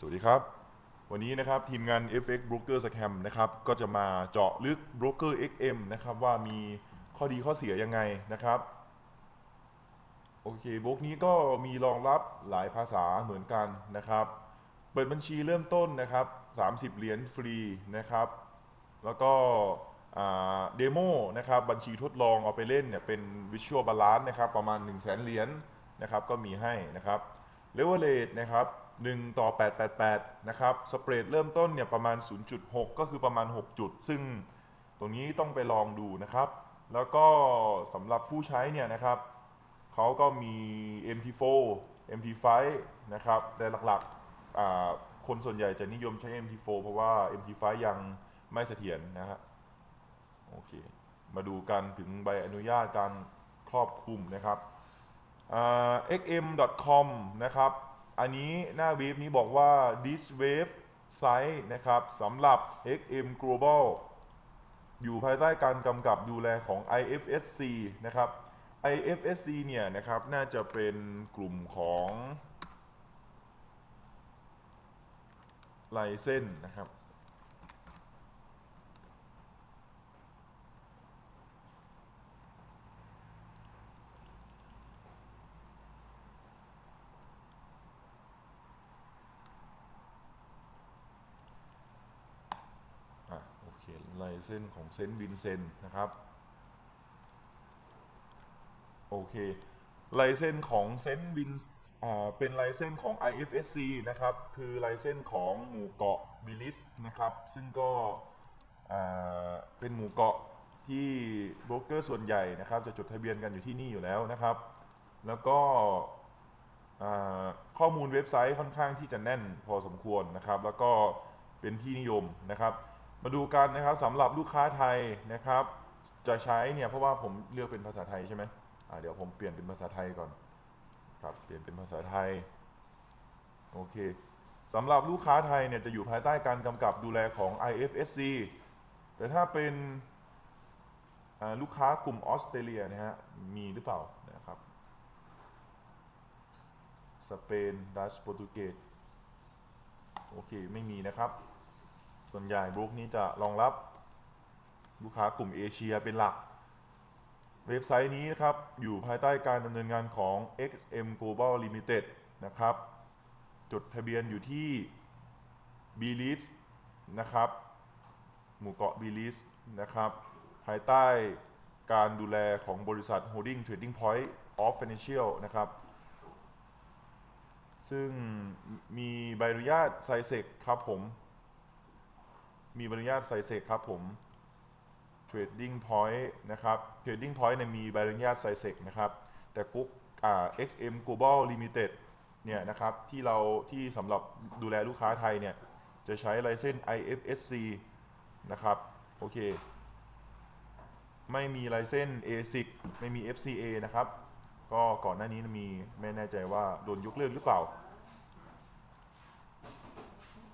สวัสดีครับ วันนี้นะครับทีมงาน FX Broker Scam นะครับก็จะมาเจาะลึก Broker XM นะครับว่ามีข้อดีข้อเสียยังไงนะครับโอเคบล็อกนี้ก็มีรองรับหลายภาษาเหมือนกันนะครับ เปิดบัญชีเริ่มต้นนะครับ 30 เหรียญฟรีนะครับ แล้วก็เดโมนะครับบัญชีทดลองเอาไปเล่นเนี่ยเป็น Visual Balance นะครับประมาณ 1 0 0 0 0แเหรียญนะครับก็มีให้นะครับเลเวลเลทนะครับ 1 ต่อ 888 นะครับ สเปรดเริ่มต้นเนี่ยประมาณ 0.6 ก็คือประมาณ 6 จุด ซึ่งตรงนี้ต้องไปลองดูนะครับ แล้วก็สำหรับผู้ใช้เนี่ยนะครับเขาก็มี MT4 MT5 นะครับ แต่หลักๆ คนส่วนใหญ่จะนิยมใช้ MT4 เพราะว่า MT5 ยังไม่เสถียรนะฮะ โอเค มาดูกันถึงใบอนุญาตการครอบคลุมนะครับอ่า xm.com นะครับ อันนี้หน้าเวฟนี้บอกว่า this wave size นะครับสำหรับ xm global อยู่ภายใต้การกำกับดูแลของ IFSC นะครับ IFSC เนี่ยนะครับน่าจะเป็นกลุ่มของไลเซนนะครับ อะโอเคลายเส้นของเซนต์วินเซนต์นะครับโอเคลายเส้นของเซนต์วินเป็นลายเส้นของ IFSC นะครับ คือลายเส้นของหมู่เกาะบิลิสนะครับ ซึ่งก็เป็นหมู่เกาะที่โบรกเกอร์ส่วนใหญ่นะครับ จะจดทะเบียนกันอยู่ที่นี่อยู่แล้วนะครับ แล้วก็ข้อมูลเว็บไซต์ค่อนข้างที่จะแน่นพอสมควรนะครับ แล้วก็เป็นที่นิยมนะครับ มาดูกันนะครับสำหรับลูกค้าไทยนะครับ จะใช้เนี่ยเพราะว่าผมเลือกเป็นภาษาไทยใช่ไหมเดี๋ยวผมเปลี่ยนเป็นภาษาไทยก่อนครับเปลี่ยนเป็นภาษาไทยโอเคสำหรับลูกค้าไทยเนี่ยจะอยู่ภายใต้การกำกับดูแลของ IFSC แต่ถ้าเป็นลูกค้ากลุ่มออสเตรเลียนะฮะมีหรือเปล่านะครับสเปนดัชโปรตุเกสโอเค ไม่มีนะครับ ส่วนใหญ่บล็อกนี้จะรองรับลูกค้ากลุ่มเอเชียเป็นหลัก เว็บไซต์นี้นะครับอยู่ภายใต้การดำเนินงานของ XM Global Limited นะครับ จดทะเบียนอยู่ที่ b l i s นะครับ หมู่เกาะ b l i s นะครับ ภายใต้การดูแลของบริษัท Holding Trading Point of Financial นะครับซึ่งมีใบอนุญาตไซเซกครับผม มีใบอนุญาตไซเซกครับผม Trading Point นะครับ Trading Point เนี่ยมีใบอนุญาตไซเซกนะครับ แต่กุ๊กอ่า XM Global Limited เนี่ยนะครับที่เราที่สำหรับดูแลลูกค้าไทยเนี่ยจะใช้ไลเซน IFSC นะครับโอเค ไม่มีไลเซน ASIC ไม่มี FCA นะครับ ก็ก่อนหน้านี้มีไม่แน่ใจว่าโดนยกเลิกหรือเปล่า